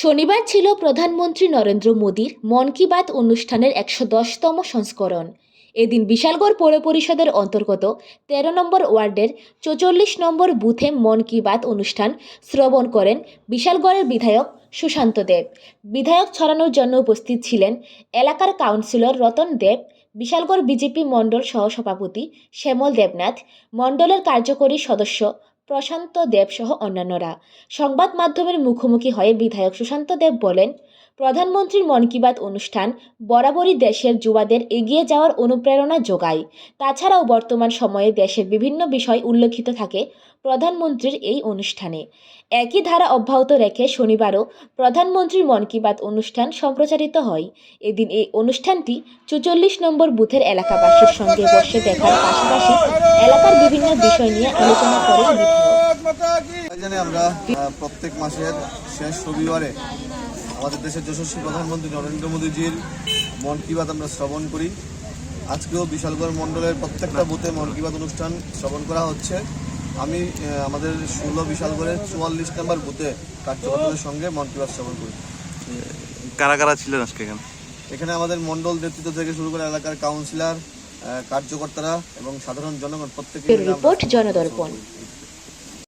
শনিবার ছিল প্রধানমন্ত্রী নরেন্দ্র মোদীর মন কি বাত অনুষ্ঠানের একশো দশতম সংস্করণ। এদিন বিশালগড় পৌর পরিষদের অন্তর্গত তেরো নম্বর ওয়ার্ডের চৌচল্লিশ নম্বর বুথে মন কি বাত অনুষ্ঠান শ্রবণ করেন বিশালগড়ের বিধায়ক সুশান্ত দেব। বিধায়ক ছড়ানোর জন্য উপস্থিত ছিলেন এলাকার কাউন্সিলর রতন দেব, বিশালগড় বিজেপি মণ্ডল সহসভাপতি শ্যামল দেবনাথ, মণ্ডলের কার্যকরী সদস্য প্রশান্ত দেব সহ অন্যান্যরা। সংবাদ মাধ্যমের মুখোমুখি হয়ে বিধায়ক সুশান্ত দেব বলেন, প্রধানমন্ত্রীর মন কি বাত অনুষ্ঠান বরাবরই দেশের যুবাদের এগিয়ে যাওয়ার অনুপ্রেরণা যোগায়। তাছাড়াও বর্তমান সময়ে দেশের বিভিন্ন বিষয় উল্লেখিত থাকে প্রধানমন্ত্রীর এই অনুষ্ঠানে। একই ধারা অব্যাহত রেখে শনিবারও প্রধানমন্ত্রীর মন কি বাত অনুষ্ঠান সম্প্রচারিত হয়। এদিন এই অনুষ্ঠানটি চুচল্লিশ নম্বর বুথের এলাকাবাসীর সঙ্গে বসে দেখার পাশাপাশি এলাকার বিভিন্ন বিষয় নিয়ে আলোচনা করেন জানি আমরা প্রত্যেক মাসের শেষ রবিবারে আমাদের দেশের যশস্বী প্রধানমন্ত্রী নরেন্দ্র মোদীজির মন কি বাত আমরা শ্রবণ করি। আজকেও বিশালগড় মণ্ডলের প্রত্যেকটা বুথে মন কি বাত অনুষ্ঠান শ্রবণ করা হচ্ছে। আমি আমাদের ষোলো বিশালগড়ের চুয়াল্লিশ নম্বর বুথে কার্যকর্তাদের সঙ্গে মন কি বাত শ্রবণ করি। কারা কারা ছিলেন আজকে এখানে? এখানে আমাদের মণ্ডল নেতৃত্ব থেকে শুরু করে এলাকার কাউন্সিলর কার্যকর্তারা এবং সাধারণ জনগণ প্রত্যেকে মিলে রিপোর্ট জনদর্পণ।